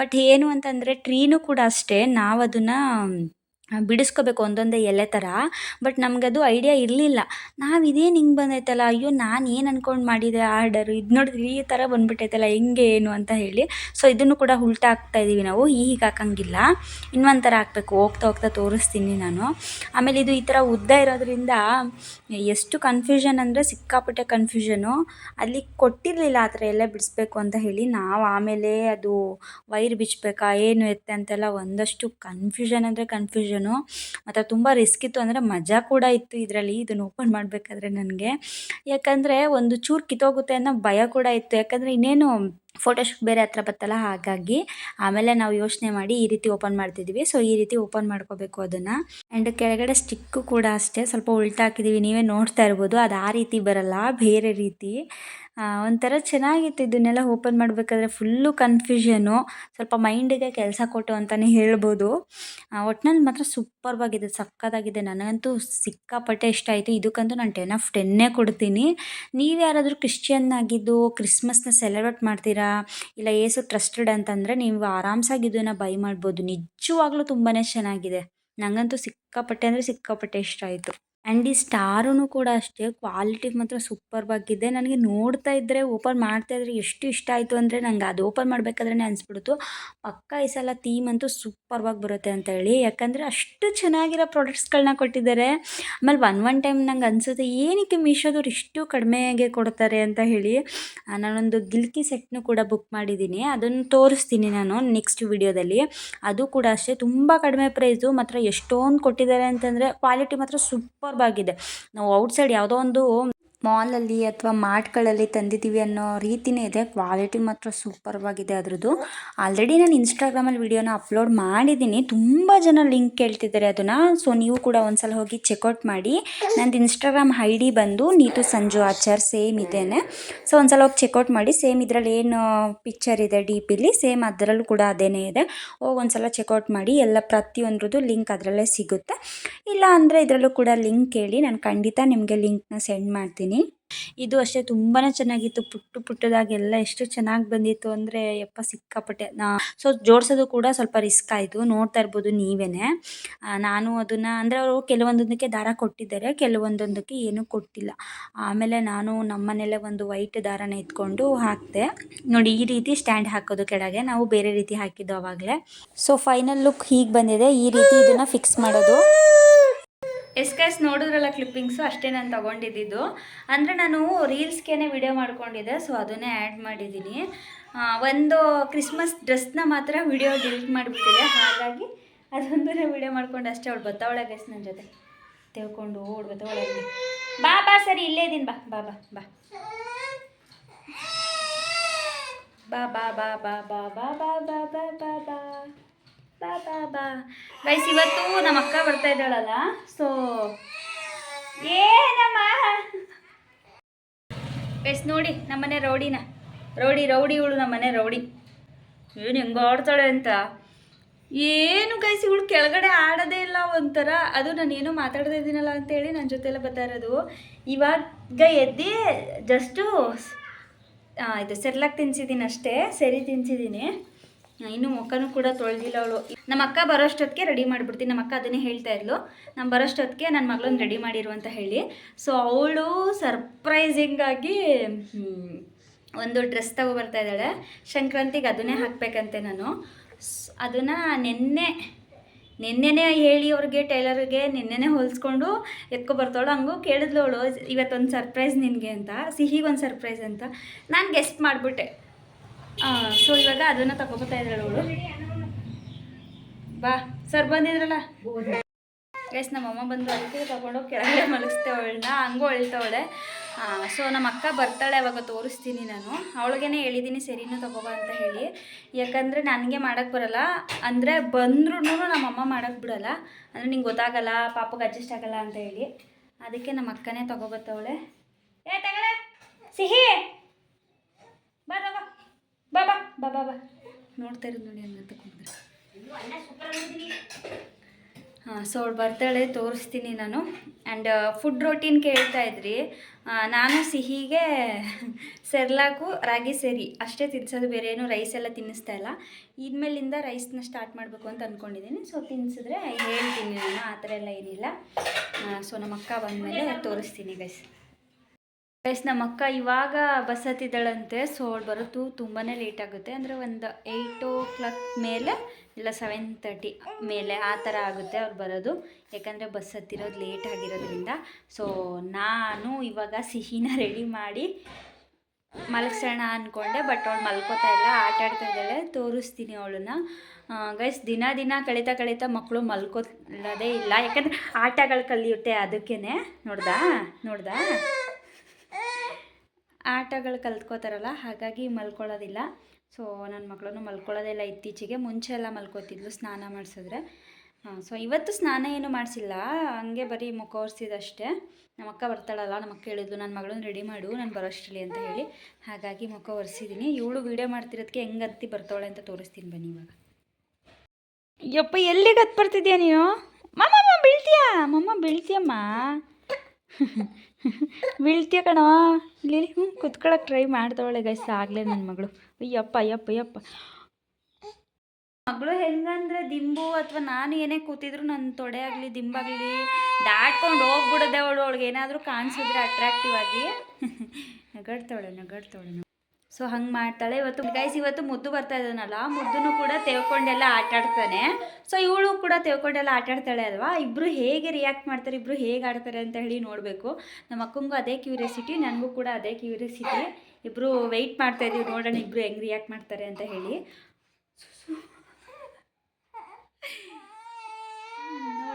ಬಟ್ ಏನು ಅಂತಂದರೆ ಟ್ರೀನು ಕೂಡ ಅಷ್ಟೇ. ನಾವು ಅದನ್ನು ಬಿಡಿಸ್ಕೋಬೇಕು ಒಂದೊಂದೇ ಎಲೆ ಥರ, ಬಟ್ ಅದು ಐಡಿಯಾ ಇರಲಿಲ್ಲ. ನಾವು ಇದೇನು ಹಿಂಗೆ ಬಂದೈತಲ್ಲ, ಅಯ್ಯೋ ನಾನು ಏನು ಅಂದ್ಕೊಂಡು ಮಾಡಿದೆ ಆರ್ಡರು, ಇದು ನೋಡಿದ್ರೆ ಈ ಥರ ಬಂದ್ಬಿಟ್ಟೈತಲ್ಲ, ಹೆಂಗೆ ಏನು ಅಂತ ಹೇಳಿ. ಸೊ ಇದನ್ನು ಕೂಡ ಉಲ್ಟಾ ಹಾಕ್ತಾ ಇದ್ದೀವಿ ನಾವು ಹೀಗೆ ಹಾಕಂಗಿಲ್ಲ. ಇನ್ನೊಂದು ಥರ ಹಾಕಬೇಕು, ಹೋಗ್ತಾ ಹೋಗ್ತಾ ತೋರಿಸ್ತೀನಿ ನಾನು. ಆಮೇಲೆ ಇದು ಈ ಥರ ಉದ್ದ ಇರೋದ್ರಿಂದ ಎಷ್ಟು ಕನ್ಫ್ಯೂಷನ್ ಅಂದರೆ ಸಿಕ್ಕಾಪಟ್ಟೆ ಕನ್ಫ್ಯೂಷನು ಅಲ್ಲಿ ಕೊಟ್ಟಿರಲಿಲ್ಲ ಆ ಥರ ಎಲ್ಲ ಬಿಡಿಸ್ಬೇಕು ಅಂತ ಹೇಳಿ, ನಾವು ಆಮೇಲೆ ಅದು ವೈರ್ ಬಿಚ್ಚಬೇಕಾ ಏನು ಎತ್ತೆ ಅಂತೆಲ್ಲ ಒಂದಷ್ಟು ಕನ್ಫ್ಯೂಷನ್ ಅಂದರೆ ಕನ್ಫ್ಯೂಷನು ಕನ್ಫ್ಯೂಷನು ಮತ್ತು ತುಂಬ ರಿಸ್ಕ್ ಇತ್ತು ಅಂದರೆ ಮಜಾ ಕೂಡ ಇತ್ತು ಇದರಲ್ಲಿ. ಇದನ್ನು ಓಪನ್ ಮಾಡಬೇಕಾದ್ರೆ ನನಗೆ. ಯಾಕಂದರೆ ಒಂದು ಚೂರು ಕಿತ್ತೋಗುತ್ತೆ ಅನ್ನೋ ಭಯ ಕೂಡ ಇತ್ತು. ಯಾಕಂದರೆ ಇನ್ನೇನು ಫೋಟೋಶೂಟ್ ಬೇರೆ ಹತ್ರ ಬತ್ತಲ್ಲ ಹಾಗಾಗಿ ಆಮೇಲೆ ನಾವು ಯೋಚನೆ ಮಾಡಿ ಈ ರೀತಿ ಓಪನ್ ಮಾಡ್ತಿದ್ದೀವಿ ಸೊ ಈ ರೀತಿ ಓಪನ್ ಮಾಡ್ಕೋಬೇಕು ಅದನ್ನು. ಆ್ಯಂಡ್ ಕೆಳಗಡೆ ಸ್ಟಿಕ್ಕು ಕೂಡ ಅಷ್ಟೇ. ಸ್ವಲ್ಪ ಉಲ್ಟಾ ಹಾಕಿದ್ದೀವಿ ನೀವೇ ನೋಡ್ತಾ ಇರ್ಬೋದು. ಅದು ಆ ರೀತಿ ಬರಲ್ಲ. ಬೇರೆ ರೀತಿ. ಒಂಥರ ಚೆನ್ನಾಗಿತ್ತು ಇದನ್ನೆಲ್ಲ ಓಪನ್ ಮಾಡಬೇಕಾದ್ರೆ ಫುಲ್ಲು ಕನ್ಫ್ಯೂಷನು ಸ್ವಲ್ಪ ಮೈಂಡಿಗೆ ಕೆಲಸ ಕೊಟ್ಟು ಅಂತಲೇ ಹೇಳ್ಬೋದು. ಒಟ್ನಲ್ಲಿ ಮಾತ್ರ ಸೂಪರ್ವಾಗಿದೆ ಸಕ್ಕತ್ತಾಗಿದೆ ನನಗಂತೂ ಸಿಕ್ಕಾಪಟ್ಟೆ ಇಷ್ಟ ಆಯಿತು. ಇದಕ್ಕಂತೂ ನಾನು ಟೆನ್ ಆಫ್ ಟೆನ್ನೇ ಕೊಡ್ತೀನಿ. ನೀವು ಯಾರಾದರೂ ಕ್ರಿಶ್ಚಿಯನ್ ಆಗಿದ್ದು ಕ್ರಿಸ್ಮಸ್ನ ಸೆಲೆಬ್ರೇಟ್ ಮಾಡ್ತೀರಾ? ಇಲ್ಲ ಏಸು ಟ್ರಸ್ಟೆಡ್ ಅಂತಂದರೆ ನೀವು ಆರಾಮ್ಸಾಗಿ ಇದನ್ನು ಬೈ ಮಾಡ್ಬೋದು. ನಿಜವಾಗ್ಲೂ ತುಂಬಾ ಚೆನ್ನಾಗಿದೆ. ನನಗಂತೂ ಸಿಕ್ಕಾಪಟ್ಟೆ ಅಂದರೆ ಸಿಕ್ಕಾಪಟ್ಟೆ ಇಷ್ಟ ಆಯಿತು. ಆ್ಯಂಡ್ ಈ ಸ್ಟಾರೂ ಕೂಡ ಅಷ್ಟೇ, ಕ್ವಾಲಿಟಿ ಮಾತ್ರ ಸೂಪರ್ವಾಗಿದೆ. ನನಗೆ ನೋಡ್ತಾ ಇದ್ದರೆ ಓಪನ್ ಮಾಡ್ತಾ ಇದ್ರೆ ಎಷ್ಟು ಇಷ್ಟ ಆಯಿತು ಅಂದರೆ ನಂಗೆ ಅದು ಓಪನ್ ಮಾಡಬೇಕಾದ್ರೆ ಅನಿಸ್ಬಿಡ್ತು. ಪಕ್ಕ ಈ ಸಲ ಥೀಮ್ ಅಂತೂ ಸೂಪರ್ವಾಗಿ ಬರುತ್ತೆ ಅಂತ ಹೇಳಿ. ಯಾಕಂದರೆ ಅಷ್ಟು ಚೆನ್ನಾಗಿರೋ ಪ್ರಾಡಕ್ಟ್ಸ್ಗಳನ್ನ ಕೊಟ್ಟಿದ್ದಾರೆ. ಆಮೇಲೆ ಒನ್ ಒನ್ ಟೈಮ್ ನಂಗೆ ಅನಿಸುತ್ತೆ, ಏನಕ್ಕೆ ಮೀಶೋದವ್ರು ಇಷ್ಟು ಕಡಿಮೆಗೆ ಕೊಡ್ತಾರೆ ಅಂತ ಹೇಳಿ. ನಾನೊಂದು ಗಿಲ್ಕಿ ಸೆಟ್ನು ಕೂಡ ಬುಕ್ ಮಾಡಿದ್ದೀನಿ. ಅದನ್ನು ತೋರಿಸ್ತೀನಿ ನಾನು ನೆಕ್ಸ್ಟ್ ವಿಡಿಯೋದಲ್ಲಿ. ಅದು ಕೂಡ ಅಷ್ಟೇ, ತುಂಬ ಕಡಿಮೆ ಪ್ರೈಸು, ಮಾತ್ರ ಎಷ್ಟೊಂದು ಕೊಟ್ಟಿದ್ದಾರೆ ಅಂತಂದರೆ ಕ್ವಾಲಿಟಿ ಮಾತ್ರ ಸೂಪರ್ಬಾಗಿದೆ ನಾವು ಔಟ್ಸೈಡ್ ಯಾವುದೋ ಒಂದು ಮಾಲಲ್ಲಿ ಅಥವಾ ಮಾರ್ಟ್ಗಳಲ್ಲಿ ತಂದಿದ್ದೀವಿ ಅನ್ನೋ ರೀತಿನೇ ಇದೆ. ಕ್ವಾಲಿಟಿ ಮಾತ್ರ ಸೂಪರ್ವಾಗಿದೆ ಅದ್ರದ್ದು. ಆಲ್ರೆಡಿ ನಾನು ಇನ್ಸ್ಟಾಗ್ರಾಮಲ್ಲಿ ವಿಡಿಯೋನ ಅಪ್ಲೋಡ್ ಮಾಡಿದ್ದೀನಿ. ತುಂಬ ಜನ ಲಿಂಕ್ ಕೇಳ್ತಿದ್ದಾರೆ ಅದನ್ನು. ಸೊ ನೀವು ಕೂಡ ಒಂದ್ಸಲ ಹೋಗಿ ಚೆಕ್ಔಟ್ ಮಾಡಿ. ನಂದು ಇನ್ಸ್ಟಾಗ್ರಾಮ್ ಐ ಡಿ ಬಂದು ನೀತು ಸಂಜು ಆಚಾರ್ ಸೇಮ್ ಇದೇನೆ. ಸೊ ಒಂದ್ಸಲ ಹೋಗಿ ಚೆಕ್ಔಟ್ ಮಾಡಿ. ಸೇಮ್ ಇದರಲ್ಲಿ ಏನು ಪಿಕ್ಚರ್ ಇದೆ ಡಿ ಪಿಲಿ ಸೇಮ್ ಅದರಲ್ಲೂ ಕೂಡ ಅದೇನೇ ಇದೆ. ಹೋಗಿ ಒಂದ್ಸಲ ಚೆಕ್ಔಟ್ ಮಾಡಿ. ಎಲ್ಲ ಪ್ರತಿಯೊಂದ್ರದ್ದು ಲಿಂಕ್ ಅದರಲ್ಲೇ ಸಿಗುತ್ತೆ. ಇಲ್ಲ ಅಂದರೆ ಇದರಲ್ಲೂ ಕೂಡ ಲಿಂಕ್ ಕೇಳಿ. ನಾನು ಖಂಡಿತ ನಿಮಗೆ ಲಿಂಕ್ನ ಸೆಂಡ್ ಮಾಡ್ತೀನಿ. ಇದು ಅಷ್ಟೇ ತುಂಬಾ ಚೆನ್ನಾಗಿತ್ತು. ಪುಟ್ಟು ಪುಟ್ಟದಾಗೆಲ್ಲ ಎಷ್ಟು ಚೆನ್ನಾಗಿ ಬಂದಿತ್ತು ಅಂದರೆ ಯಪ್ಪ ಸಿಕ್ಕಾಪಟ್ಟೆ. ಸೊ ಜೋಡಿಸೋದು ಕೂಡ ಸ್ವಲ್ಪ ರಿಸ್ಕ್ ಆಯಿತು. ನೋಡ್ತಾ ಇರ್ಬೋದು ನೀವೇ ನಾನು ಅದನ್ನು ಅಂದರೆ ಅವರು ಕೆಲವೊಂದೊಂದಕ್ಕೆ ದಾರ ಕೊಟ್ಟಿದ್ದಾರೆ, ಕೆಲವೊಂದೊಂದಕ್ಕೆ ಏನೂ ಕೊಟ್ಟಿಲ್ಲ. ಆಮೇಲೆ ನಾನು ನಮ್ಮನೆಯಲ್ಲೇ ಒಂದು ವೈಟ್ ದಾರನ ಎತ್ಕೊಂಡು ಹಾಕಿದೆ. ನೋಡಿ, ಈ ರೀತಿ ಸ್ಟ್ಯಾಂಡ್ ಹಾಕೋದು ಕೆಳಗೆ. ನಾವು ಬೇರೆ ರೀತಿ ಹಾಕಿದ್ದು ಆವಾಗಲೇ ಸೊ ಫೈನಲ್ ಲುಕ್ ಹೀಗೆ ಬಂದಿದೆ. ಈ ರೀತಿ ಇದನ್ನು ಫಿಕ್ಸ್ ಮಾಡೋದು. ಎಸ್ ಗೈಸ್ ನೋಡಿದ್ರಲ್ಲ ಕ್ಲಿಪ್ಪಿಂಗ್ಸು ಅಷ್ಟೇ ನಾನು ತೊಗೊಂಡಿದ್ದು ಅಂದರೆ ನಾನು ರೀಲ್ಸ್ಗೇ ವಿಡಿಯೋ ಮಾಡ್ಕೊಂಡಿದ್ದೆ ಸೊ ಅದನ್ನೇ ಆ್ಯಡ್ ಮಾಡಿದ್ದೀನಿ ಒಂದು ಕ್ರಿಸ್ಮಸ್ ಡ್ರೆಸ್ನ ಮಾತ್ರ ವಿಡಿಯೋ ಡಿಲೀಟ್ ಮಾಡಿಬಿಟ್ಟಿದೆ ಹಾಗಾಗಿ ಅದೊಂದನ್ನೇ ವಿಡಿಯೋ ಮಾಡ್ಕೊಂಡು ಅಷ್ಟೇ ಅವಳು ಬತ್ತಾವಳೆ ಗೈಸ್ ನನ್ನ ಜೊತೆ ತಿಳ್ಕೊಂಡು ಓಡ್ ಬತ್ತಾವಳೆ ಬಾ ಬಾ ಸರಿ ಇಲ್ಲೇ ಇದ್ದೀನಿ ಬಾ ಬಾ ಬಾ ಬಾ ಬಾ ಬಾ ಬಾ ಬಾ ಬಾ ಬಾ ಬಾ ಬಾ ಬಾ ಬಾ ಬಾ ಬಾ. ಗೈಸ್ ಇವತ್ತು ನಮ್ಮ ಅಕ್ಕ ಬರ್ತಾ ಇದ್ದಾಳಲ್ಲ ಸೊ ಏನಮ್ಮ ಗೈಸ್ ನೋಡಿ ನಮ್ಮನೆ ರೌಡಿನ. ರೌಡಿ ರೌಡಿ ಇವಳು ನಮ್ಮನೆ ರೌಡಿ. ಏನು ಹೆಂಗೆ ಆಡ್ತಾಳೆ ಅಂತ. ಏನು ಗೈಸ್ ಇವಳು ಕೆಳಗಡೆ ಆಡೋದೇ ಇಲ್ಲ ಒಂಥರ. ಅದು ನಾನು ಏನೋ ಮಾತಾಡ್ತಾ ಇದ್ದೀನಲ್ಲ ಅಂತೇಳಿ ನನ್ನ ಜೊತೆಲ್ಲ ಬರ್ತಾ ಇರೋದು. ಇವಾಗ ಎದ್ದಿ ಜಸ್ಟು ಇದು ಸೆರ್ಲಾಕ್ ತಿನ್ಸಿದ್ದೀನಿ ಅಷ್ಟೇ ಸರಿ ತಿನ್ಸಿದ್ದೀನಿ ಇನ್ನು ಮುಖನೂ ಕೂಡ ತೊಳೆದಿಲ್ಲ ಅವಳು. ನಮ್ಮ ಅಕ್ಕ ಬರೋಷ್ಟೊತ್ತಿಗೆ ರೆಡಿ ಮಾಡಿಬಿಡ್ತೀನಿ. ನಮ್ಮ ಅಕ್ಕ ಅದನ್ನೇ ಹೇಳ್ತಾ ಇದ್ಲು. ನಾನು ಬರೋಷ್ಟೊತ್ತಿಗೆ ನನ್ನ ಮಗಳನ್ನ ರೆಡಿ ಮಾಡಿರು ಅಂತ ಹೇಳಿ. ಸೊ ಅವಳು ಸರ್ಪ್ರೈಸಿಂಗಾಗಿ ಒಂದು ಡ್ರೆಸ್ ತಗೊಬರ್ತಾ ಇದ್ದಾಳೆ. ಸಂಕ್ರಾಂತಿಗೆ ಅದನ್ನೇ ಹಾಕಬೇಕಂತೆ ನಾನು. ಅದನ್ನು ನಿನ್ನೆ, ನಿನ್ನೆನೇ ಹೇಳಿ ಅವ್ರಿಗೆ, ಟೈಲರ್ಗೆ ನಿನ್ನೆನೇ ಹೊಲಿಸ್ಕೊಂಡು ಎತ್ಕೊ ಬರ್ತಾಳು ಹಂಗೂ ಕೇಳಿದ್ಲು ಅವಳು. ಇವತ್ತೊಂದು ಸರ್ಪ್ರೈಸ್ ನಿನಗೆ ಅಂತ. ಸಿಹಿಗೊಂದು ಸರ್ಪ್ರೈಸ್ ಅಂತ. ನಾನು ಗೆಸ್ಟ್ ಮಾಡಿಬಿಟ್ಟೆ. ಸೊ ಇವಾಗ ಅದನ್ನು ತಗೊಬತ್ತಾ ಇದ್ದಾಳೆ ಅವಳು. ಬಾ ಸರ್ ಬಂದಿದ್ರಲ್ಲ? ಎಸ್ ನಮ್ಮ ಅಮ್ಮ ಬಂದು ಅದಕ್ಕೆ ತಗೊಂಡು ಕೆಳಗಡೆ ಮಲಗಿಸ್ತೇವೆ ಅವಳನ್ನ. ಹಂಗೂ ಅಳ್ತವಳೆ. ಸೊ ನಮ್ಮ ಅಕ್ಕ ಬರ್ತಾಳೆ ಅವಾಗ ತೋರಿಸ್ತೀನಿ ನಾನು. ಅವಳಿಗೇನೆ ಹೇಳಿದ್ದೀನಿ ಸರಿನೂ ತಗೋಬಾ ಅಂತ ಹೇಳಿ. ಯಾಕಂದರೆ ನನಗೆ ಮಾಡೋಕ್ಕೆ ಬರಲ್ಲ. ಅಂದರೆ ಬಂದ್ರೂ ನಮ್ಮಮ್ಮ ಮಾಡೋಕ್ಕೆ ಬಿಡಲ್ಲ. ಅಂದರೆ ನಿಂಗೆ ಗೊತ್ತಾಗಲ್ಲ, ಪಾಪಗೆ ಅಡ್ಜಸ್ಟ್ ಆಗಲ್ಲ ಅಂತ ಹೇಳಿ. ಅದಕ್ಕೆ ನಮ್ಮ ಅಕ್ಕನೇ ತಗೋಬತ್ತವಳೆ ಏ ಸಿಹಿ! ಬಾ ಬಾ ಬಾ ಬಾ ಬಾ ಬಾ. ನೋಡ್ತಾ ಇರೋದು ನೋಡಿ ಅನ್ನ ತಗೊಂಡ್ರೆ ಹಾಂ ಸೊ ಅವ್ಳು ಬರ್ತಾಳೆ ತೋರಿಸ್ತೀನಿ ನಾನು. ಆ್ಯಂಡ್ ಫುಡ್ ರೋಟೀನ್ ಕೇಳ್ತಾ ಇದ್ರಿ. ನಾನು ಸಿಹಿಗೆ ಸೆರ್ಲಾಕು ರಾಗಿ ಸೇರಿ. ಅಷ್ಟೇ ತಿನ್ಸೋದು ಬೇರೆ ಏನು ರೈಸ್ ಎಲ್ಲ ತಿನ್ನಿಸ್ತಾ ಇಲ್ಲ. ಇದ್ಮೇಲಿಂದ ರೈಸ್ನ ಸ್ಟಾರ್ಟ್ ಮಾಡಬೇಕು ಅಂತ ಅಂದ್ಕೊಂಡಿದ್ದೀನಿ ಸೊ ತಿನ್ಸಿದ್ರೆ ಹೇಳ್ತೀನಿ ನಾನು ಆ ಥರ ಎಲ್ಲ ಏನಿಲ್ಲ. ಸೊ ನಮ್ಮ ಅಕ್ಕ ಬಂದಮೇಲೆ ತೋರಿಸ್ತೀನಿ ಗೈಸ್ ಗೈಸ್ ನಮ್ಮ ಅಕ್ಕ ಇವಾಗ ಬಸ್ ಹತ್ತಿದ್ದಾಳಂತೆ ಸೊ ಅವಳು ಬರೋದು ತುಂಬಾ ಲೇಟ್ ಆಗುತ್ತೆ. ಅಂದರೆ ಒಂದು ಏಯ್ಟ್ ಓ ಕ್ಲಾಕ್ ಮೇಲೆ ಇಲ್ಲ ಸೆವೆನ್ ತರ್ಟಿ ಮೇಲೆ ಆ ಥರ ಆಗುತ್ತೆ ಅವ್ರು ಬರೋದು. ಯಾಕಂದರೆ ಬಸ್ ಹತ್ತಿರೋದು ಲೇಟ್ ಆಗಿರೋದ್ರಿಂದ. ಸೊ ನಾನು ಇವಾಗ ಸಿಹಿನ ರೆಡಿ ಮಾಡಿ ಮಲಗಿಸೋಣ ಅಂದ್ಕೊಂಡೆ ಬಟ್ ಅವಳು ಮಲ್ಕೋತಾ ಇಲ್ಲ, ಆಟ ಆಡ್ತಾ ಇದ್ದಾಳೆ, ತೋರಿಸ್ತೀನಿ ಅವಳನ್ನ. ಗೈಸ್ ದಿನ ದಿನ ಕಳೀತಾ ಕಳೀತಾ ಮಕ್ಕಳು ಮಲ್ಕೋಲ್ಲದೇ ಇಲ್ಲ. ಯಾಕಂದರೆ ಆಟಗಳು ಕಲಿಯುತ್ತೆ ಅದಕ್ಕೇ ನೋಡ್ದಾ? ನೋಡ್ದಾ? ಆಟಗಳು ಕಲ್ತ್ಕೋತಾರಲ್ಲ, ಹಾಗಾಗಿ ಮಲ್ಕೊಳ್ಳೋದಿಲ್ಲ. ಸೊ ನನ್ನ ಮಕ್ಕಳನ್ನು ಮಲ್ಕೊಳ್ಳೋದೇ ಇಲ್ಲ ಇತ್ತೀಚೆಗೆ. ಮುಂಚೆ ಎಲ್ಲ ಮಲ್ಕೋತಿದ್ಲು, ಸ್ನಾನ ಮಾಡಿಸಿದ್ರೆ. ಸೊ ಇವತ್ತು ಸ್ನಾನ ಏನು ಮಾಡಿಸಿಲ್ಲ. ಹಂಗೆ ಬರೀ ಮುಖ ಒರೆಸಿದಷ್ಟೇ. ನಮ್ಮ ಅಕ್ಕ ಬರ್ತಾಳಲ್ಲ, ನಮ್ಮ ಅಕ್ಕ ಹೇಳಿದ್ಲು ನನ್ನ ಮಗಳನ್ನ ರೆಡಿ ಮಾಡು, ನಾನು ಬರೋಷ್ಟರಲ್ಲಿ ಅಂತ ಹೇಳಿ. ಹಾಗಾಗಿ ಮುಖ ಒರೆಸಿದ್ದೀನಿ ಇವಳು ವೀಡಿಯೋ ಮಾಡ್ತಿರೋದಕ್ಕೆ ಹೆಂಗೆ ಹತ್ತಿ ಬರ್ತಾಳೆ ಅಂತ ತೋರಿಸ್ತೀನಿ ಬನ್ನಿ ಇವಾಗ. ಯಪ್ಪ, ಎಲ್ಲಿಗೆ ಹತ್ತು ಬರ್ತಿದ್ಯಾ ನೀನು? ಮಮ್ಮ ಬೀಳ್ತೀಯಾ? ಮಮ್ಮ ಬೀಳ್ತೀಯಮ್ಮ. ಬೀಳ್ತೀಯ ಕಣವಾ ಇಲ್ಲಿ ಹ್ಞೂ ಕುತ್ಕೊಳಕ್ಕೆ ಟ್ರೈ ಮಾಡ್ತಾವಳೆ ಗೈಸ್ ಆಗಲೇ ನನ್ನ ಮಗಳು. ಅಯ್ಯಪ್ಪ ಅಯ್ಯಪ್ಪ ಅಯ್ಯಪ್ಪ. ಮಗಳು ಹೆಂಗಂದ್ರೆ ದಿಂಬು ಅಥವಾ ನಾನು ಏನೇ ಕೂತಿದ್ರು ನನ್ನ ತೊಡೆ ಆಗಲಿ ದಿಂಬಾಗಲಿ ದಾಟ್ಕೊಂಡು ಹೋಗ್ಬಿಡದೆ ಅವಳು. ಅವಳಿಗೆ ಏನಾದರೂ ಕಾಣಿಸಿದ್ರೆ ಅಟ್ರಾಕ್ಟಿವ್ ಆಗಿ. ನಗಾಡ್ತಾವಳೆ ನಗಾಡ್ತಾವಳೆ. ಸೊ ಹಂಗೆ ಮಾಡ್ತಾಳೆ. ಇವತ್ತು ಗೈಸ್ ಇವತ್ತು ಮುದ್ದು ಬರ್ತಾ ಇದ್ದಾನಲ್ಲ. ಮುದ್ದನ್ನು ಕೂಡ ತೆವ್ಕೊಂಡೆಲ್ಲ ಆಟ ಆಡ್ತಾನೆ. ಸೊ ಇವಳು ಕೂಡ ತೆವ್ಕೊಂಡೆಲ್ಲ ಆಟ ಆಡ್ತಾಳೆ ಅಲ್ವಾ? ಇಬ್ಬರು ಹೇಗೆ ರಿಯಾಕ್ಟ್ ಮಾಡ್ತಾರೆ ಇಬ್ಬರು ಹೇಗೆ ಆಡ್ತಾರೆ ಅಂತ ಹೇಳಿ ನೋಡಬೇಕು. ನಮ್ಮ ಅಕ್ಕಂಗೂ ಅದೇ ಕ್ಯೂರಿಯಾಸಿಟಿ ನನಗೂ ಕೂಡ ಅದೇ ಕ್ಯೂರಿಯಾಸಿಟಿ ಇಬ್ಬರು ವೆಯ್ಟ್ ಮಾಡ್ತಾ ಇದ್ದೀವಿ ನೋಡೋಣ ಇಬ್ಬರು ಹೆಂಗೆ ರಿಯಾಕ್ಟ್ ಮಾಡ್ತಾರೆ ಅಂತ ಹೇಳಿ.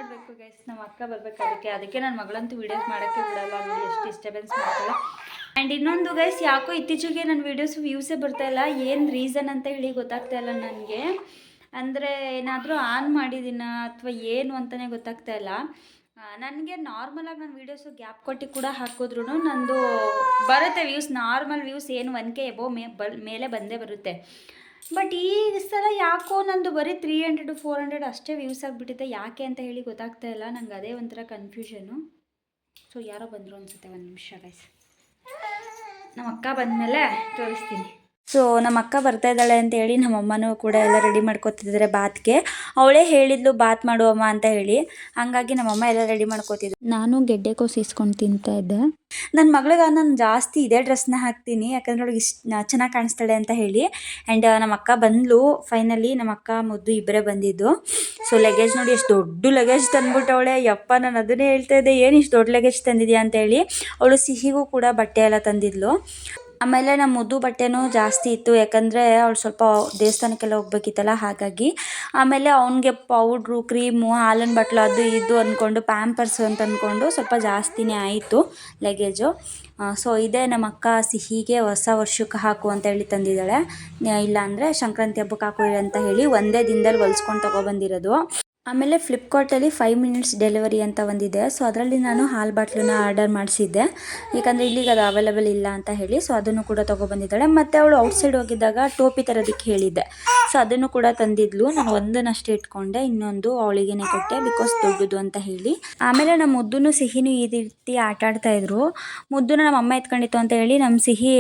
ನೋಡಬೇಕು ಗೈಸ್ ನಮ್ಮ ಅಕ್ಕ ಬರ್ಬೇಕು ಅದಕ್ಕೆ. ಅದಕ್ಕೆ ನನ್ನ ಮಗಳಂತೂ ವೀಡಿಯೋಸ್ ಮಾಡೋಕ್ಕೆ ಬಿಡಲ್ಲ. ನೋಡಿ ಎಷ್ಟು ಡಿಸ್ಟರ್ಬೆನ್ಸ್ ಮಾಡ್ತಾಳೆ. ಆ್ಯಂಡ್ ಇನ್ನೊಂದು ಗೈಸ್ ಯಾಕೋ ಇತ್ತೀಚೆಗೆ ನನ್ನ ವೀಡಿಯೋಸ್ ವ್ಯೂಸೇ ಬರ್ತಾ ಇಲ್ಲ. ಏನು ರೀಸನ್ ಅಂತ ಹೇಳಿ ಗೊತ್ತಾಗ್ತಾ ಇಲ್ಲ ನನಗೆ. ಅಂದರೆ ಏನಾದರೂ ಆನ್ ಮಾಡಿದ್ದೀನ ಅಥವಾ ಏನು ಅಂತಲೇ ಗೊತ್ತಾಗ್ತಾ ಇಲ್ಲ. ನನಗೆ ನಾರ್ಮಲಾಗಿ ನನ್ನ ವೀಡಿಯೋಸು ಗ್ಯಾಪ್ ಕೊಟ್ಟು ಕೂಡ ಹಾಕಿದ್ರು ನಂದು ಬರುತ್ತೆ ವ್ಯೂಸ್ ನಾರ್ಮಲ್ ವ್ಯೂಸ್ ಏನು ಒನ್ ಕೆ ಎಬೋ ಮೇಲೆ ಬಂದೇ ಬರುತ್ತೆ. ಬಟ್ ಈ ಸಲ ಯಾಕೋ ನಂದು ಬರೀ ತ್ರೀ ಹಂಡ್ರೆಡ್ ಫೋರ್ ಹಂಡ್ರೆಡ್ ಅಷ್ಟೇ ವ್ಯೂಸ್ ಆಗಿಬಿಟ್ಟಿದೆ. ಯಾಕೆ ಅಂತ ಹೇಳಿ ಗೊತ್ತಾಗ್ತಾ ಇಲ್ಲ. ನಂಗೆ ಅದೇ ಒಂಥರ ಕನ್ಫ್ಯೂಷನು ಸೊ ಯಾರೋ ಬಂದರು ಅನ್ಸುತ್ತೆ ಒಂದು ನಿಮಿಷ ಗೈಸ್ ನಮ್ಮ ಅಕ್ಕ ಬಂದಮೇಲೆ ತೋರಿಸ್ತೀನಿ. ಸೊ ನಮ್ಮ ಅಕ್ಕ ಬರ್ತಾ ಇದ್ದಾಳೆ ಅಂತ ಹೇಳಿ ನಮ್ಮ ಅಮ್ಮನೂ ಕೂಡ ಎಲ್ಲ ರೆಡಿ ಮಾಡ್ಕೊತಿದ್ದಾರೆ ಬಾತ್ಗೆ. ಅವಳೇ ಹೇಳಿದ್ಲು ಬಾತ್ ಮಾಡುವಮ್ಮ ಅಂತ ಹೇಳಿ. ಹಂಗಾಗಿ ನಮ್ಮಮ್ಮ ಎಲ್ಲ ರೆಡಿ ಮಾಡ್ಕೋತಿದ್ರು. ನಾನು ಗೆಡ್ಡೆಕೋಸು ಇಸ್ಕೊಂಡು ತಿಂತಾ ಇದ್ದೆ. ನನ್ನ ಮಗಳಿಗೆ ನಾನು ಜಾಸ್ತಿ ಇದೇ ಡ್ರೆಸ್ನ ಹಾಕ್ತೀನಿ ಯಾಕಂದ್ರೆ ಅವಳಿಗೆ ಇಷ್ಟ ಚೆನ್ನಾಗಿ ಕಾಣಿಸ್ತಾಳೆ ಅಂತ ಹೇಳಿ. ಆ್ಯಂಡ್ ನಮ್ಮ ಅಕ್ಕ ಬಂದ್ಲು. ಫೈನಲಿ ನಮ್ಮ ಅಕ್ಕ ಮುದ್ದು ಇಬ್ಬರೇ ಬಂದಿದ್ದು. ಸೊ ಲಗೇಜ್ ನೋಡಿ ಎಷ್ಟು ದೊಡ್ಡ ಲಗೇಜ್ ತಂದ್ಬಿಟ್ಟವಳೆ ಯಪ್ಪ ನಾನು ಅದನ್ನೇ ಹೇಳ್ತಾ ಇದ್ದೆ. ಏನು ಇಷ್ಟು ದೊಡ್ಡ ಲಗೇಜ್ ತಂದಿದ್ಯಾ? ಅಂತ ಹೇಳಿ. ಅವಳು ಸಿಹಿಗೂ ಕೂಡ ಬಟ್ಟೆ ಎಲ್ಲ ತಂದಿದ್ಲು. ಆಮೇಲೆ ನಮ್ಮ ಮುದ್ದು ಬಟ್ಟೆನೂ ಜಾಸ್ತಿ ಇತ್ತು, ಯಾಕಂದರೆ ಅವ್ಳು ಸ್ವಲ್ಪ ದೇವಸ್ಥಾನಕ್ಕೆಲ್ಲ ಹೋಗ್ಬೇಕಿತ್ತಲ್ಲ, ಹಾಗಾಗಿ. ಆಮೇಲೆ ಅವನಿಗೆ ಪೌಡ್ರು, ಕ್ರೀಮು, ಹಾಲಿನ ಬಟ್ಲು ಅದು ಇದು ಅಂದ್ಕೊಂಡು ಪ್ಯಾಂಪರ್ಸು ಅಂತ ಅಂದ್ಕೊಂಡು ಸ್ವಲ್ಪ ಜಾಸ್ತಿನೇ ಆಯಿತು ಲಗೇಜು. ಸೊ ಇದೇ, ನಮ್ಮ ಅಕ್ಕ ಸಿಹಿಗೆ ಹೊಸ ವರ್ಷಕ್ಕೆ ಹಾಕು ಅಂತ ಹೇಳಿ ತಂದಿದ್ದಾಳೆ. ಇಲ್ಲಾಂದರೆ ಸಂಕ್ರಾಂತಿ ಹಬ್ಬಕ್ಕೆ ಹಾಕು ಅಂತ ಹೇಳಿ ಒಂದೇ ದಿನದಲ್ಲಿ ಹೊಲ್ಸ್ಕೊಂಡು ತೊಗೊಬಂದಿರೋದು. ಆಮೇಲೆ ಫ್ಲಿಪ್ಕಾರ್ಟಲ್ಲಿ ಫೈವ್ ಮಿನಿಟ್ಸ್ ಡೆಲಿವರಿ ಅಂತ ಒಂದಿದೆ. ಸೊ ಅದರಲ್ಲಿ ನಾನು ಹಾಲು ಬಾಟ್ಲನ್ನ ಆರ್ಡರ್ ಮಾಡಿಸಿದ್ದೆ. ಯಾಕಂದರೆ ಇಲ್ಲಿಗೆ ಅದು ಅವೈಲೇಬಲ್ ಇಲ್ಲ ಅಂತ ಹೇಳಿ ಸೊ ಅದನ್ನು ಕೂಡ ತೊಗೊಬಂದಿದ್ದಾಳೆ. ಮತ್ತು ಅವಳು ಔಟ್ಸೈಡ್ ಹೋಗಿದ್ದಾಗ ಟೋಪಿ ತರೋದಕ್ಕೆ ಹೇಳಿದ್ದೆ. ಸೊ ಅದನ್ನು ಕೂಡ ತಂದಿದ್ಲು. ನಾನು ಒಂದನ್ನಷ್ಟೇ ಇಟ್ಕೊಂಡೆ, ಇನ್ನೊಂದು ಅವಳಿಗೇನೆ ಕೊಟ್ಟೆ ಬಿಕಾಸ್ ದೊಡ್ಡದು ಅಂತ ಹೇಳಿ. ಆಮೇಲೆ ನಮ್ಮ ಮುದ್ದೂ ಸಿಹಿನೂ ಈ ರೀತಿ ಆಟ ಆಡ್ತಾಯಿದ್ರು ಇದ್ರು. ನಮ್ಮ ಅಮ್ಮ ಎತ್ಕೊಂಡಿತ್ತು ಅಂತ ಹೇಳಿ ನಮ್ಮ ಸಿಹಿ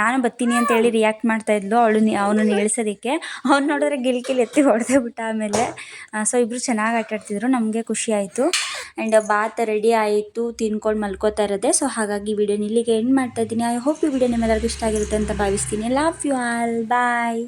ನಾನು ಬರ್ತೀನಿ ಅಂತ ಹೇಳಿ ರಿಯಾಕ್ಟ್ ಮಾಡ್ತಾ ಇದ್ಲು. ಅವಳು ಅವನನ್ನು ಇಳಿಸೋದಕ್ಕೆ. ಅವ್ನು ನೋಡಿದ್ರೆ ಗಿಲ್ಕಿಲ್ ಎತ್ತಿ ಹೊಡೆದೇ ಬಿಟ್ಟ ಆಮೇಲೆ ಸೊ ಇಬ್ಬರು ಚೆನ್ನಾಗಿ ಆಟ ಆಡ್ತಿದ್ರು ನಮಗೆ ಖುಷಿ ಆಯಿತು. ಆ್ಯಂಡ್ ಬಾತ್ ರೆಡಿ ಆಯಿತು, ತಿನ್ಕೊಂಡು ಮಲ್ಕೋತಾ ಇರೋದೆ. ಸೊ ಹಾಗಾಗಿ ವಿಡಿಯೋನ ಇಲ್ಲಿಗೆ ಎಂಡ್ ಮಾಡ್ತಾ ಇದ್ದೀನಿ. ಐ ಹೋಪ್ ಈ ವಿಡಿಯೋ ನಿಮ್ಮೆಲ್ಲರಿಗೂ ಇಷ್ಟ ಆಗಿರುತ್ತೆ ಅಂತ ಭಾವಿಸ್ತೀನಿ. Love you all bye